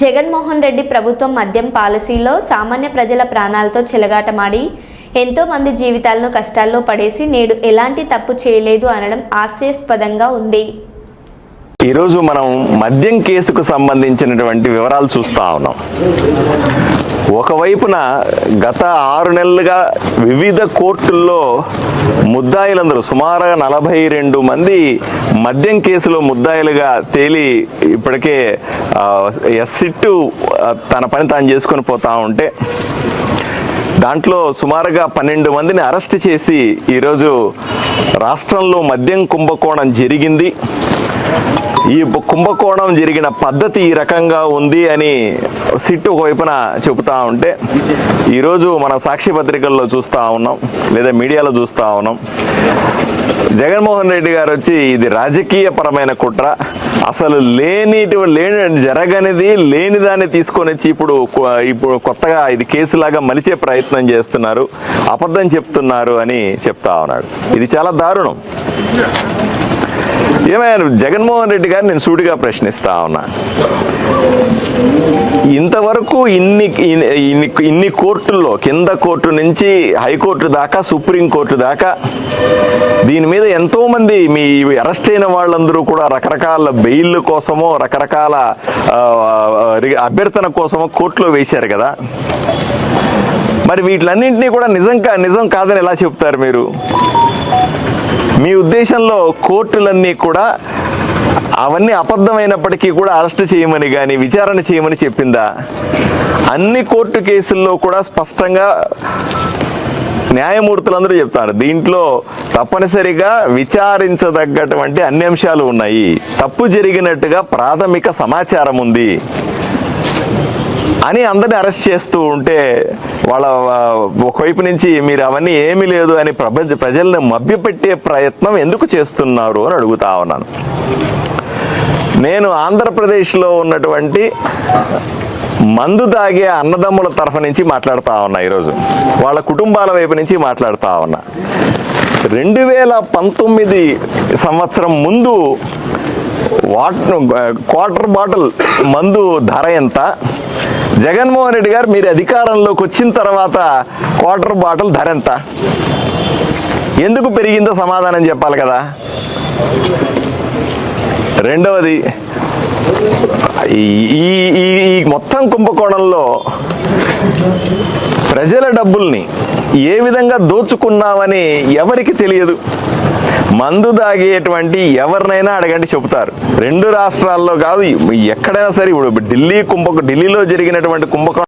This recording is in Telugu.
జగన్మోహన్ రెడ్డి ప్రభుత్వం మద్యం పాలసీలో సామాన్య ప్రజల ప్రాణాలతో చెలగాటమాడి. ఎంతోమంది జీవితాలను కష్టాల్లో పడేసి నేడు ఎలాంటి తప్పు చేయలేదు అనడం హాస్యాస్పదంగా ఉంది. ఈరోజు మనం మద్యం కేసుకు సంబంధించినటువంటి వివరాలు చూస్తూ ఉన్నాం. ఒకవైపున గత ఆరు నెలలుగా వివిధ కోర్టుల్లో ముద్దాయిలందరూ సుమారుగా నలభై రెండు మంది మద్యం కేసులో ముద్దాయిలుగా తేలి ఇప్పటికే ఎస్సిట్టు తన పని తాను చేసుకొని పోతా ఉంటే దాంట్లో సుమారుగా పన్నెండు మందిని అరెస్ట్ చేసి ఈరోజు రాష్ట్రంలో మద్యం కుంభకోణం జరిగింది. ఈ కుంభకోణం జరిగిన పద్ధతి ఈ రకంగా ఉంది అని సిట్టు ఒకవైపున చెబుతా ఉంటే ఈరోజు మన సాక్షి పత్రికల్లో చూస్తూ ఉన్నాం లేదా మీడియాలో చూస్తూ ఉన్నాం. జగన్మోహన్ రెడ్డి గారు వచ్చి ఇది రాజకీయ పరమైన కుట్ర. అసలు లేని లేని జరగనిది లేని దాన్ని తీసుకొని వచ్చి ఇప్పుడు ఇప్పుడు కొత్తగా ఇది కేసులాగా మలిచే ప్రయత్నం చేస్తున్నారు అబద్ధం చెప్తున్నారు అని చెప్తా ఉన్నాడు. ఇది చాలా దారుణం. ఏమైనా జగన్మోహన్ రెడ్డి గారిని నేను సూటిగా ప్రశ్నిస్తా ఉన్నా. ఇంతవరకు ఇన్ని ఇన్ని ఇన్ని కోర్టుల్లో కింద కోర్టు నుంచి హైకోర్టు దాకా సుప్రీం కోర్టు దాకా దీని మీద ఎంతోమంది మీ అరెస్ట్ అయిన వాళ్ళందరూ కూడా రకరకాల బెయిల్ కోసమో రకరకాల అభ్యర్థన కోసమో కోర్టులో వేశారు కదా. మరి వీటిలన్నింటినీ కూడా నిజం నిజం కాదని ఎలా చెప్తారు మీరు? మీ ఉద్దేశంలో కోర్టులన్నీ కూడా అవన్నీ అబద్ధమైనప్పటికీ కూడా అరెస్ట్ చేయమని కానీ విచారణ చేయమని చెప్పిందా? అన్ని కోర్టు కేసుల్లో కూడా స్పష్టంగా న్యాయమూర్తులందరూ చెప్తారు. దీంట్లో తప్పనిసరిగా విచారించదగ్గటువంటి అన్ని అంశాలు ఉన్నాయి. తప్పు జరిగినట్టుగా ప్రాథమిక సమాచారం ఉంది. అని అందరిని అరెస్ట్ చేస్తూ ఉంటే వాళ్ళ ఒకవైపు నుంచి మీరు అవన్నీ ఏమీ లేదు అని ప్రపంచ ప్రజల్ని మభ్యపెట్టే ప్రయత్నం ఎందుకు చేస్తున్నారు అని అడుగుతా ఉన్నాను. నేను ఆంధ్రప్రదేశ్లో ఉన్నటువంటి మందు తాగే అన్నదమ్ముల తరఫు నుంచి మాట్లాడుతా ఉన్నా ఈరోజు. వాళ్ళ కుటుంబాల వైపు నుంచి మాట్లాడుతూ ఉన్నా. రెండు వేల పంతొమ్మిది సంవత్సరం ముందు వాట్ క్వార్టర్ బాటిల్ మందు ధర ఎంత? జగన్మోహన్ రెడ్డి గారు మీరు అధికారంలోకి వచ్చిన తర్వాత క్వార్టర్ బాటిల్ ధర ఎంత? ఎందుకు పెరిగిందో సమాధానం చెప్పాలి కదా. రెండవది ఈ ఈ మొత్తం కుంభకోణంలో ప్రజల డబ్బుల్ని ఏ విధంగా దోచుకున్నామని ఎవరికి తెలియదు. మందు దాగేటువంటి ఎవరినైనా అడగండి చెబుతారు. రెండు రాష్ట్రాల్లో కాదు ఎక్కడైనా సరే ఇప్పుడు ఢిల్లీ కుంభ ఢిల్లీలో జరిగినటువంటి కుంభకోణం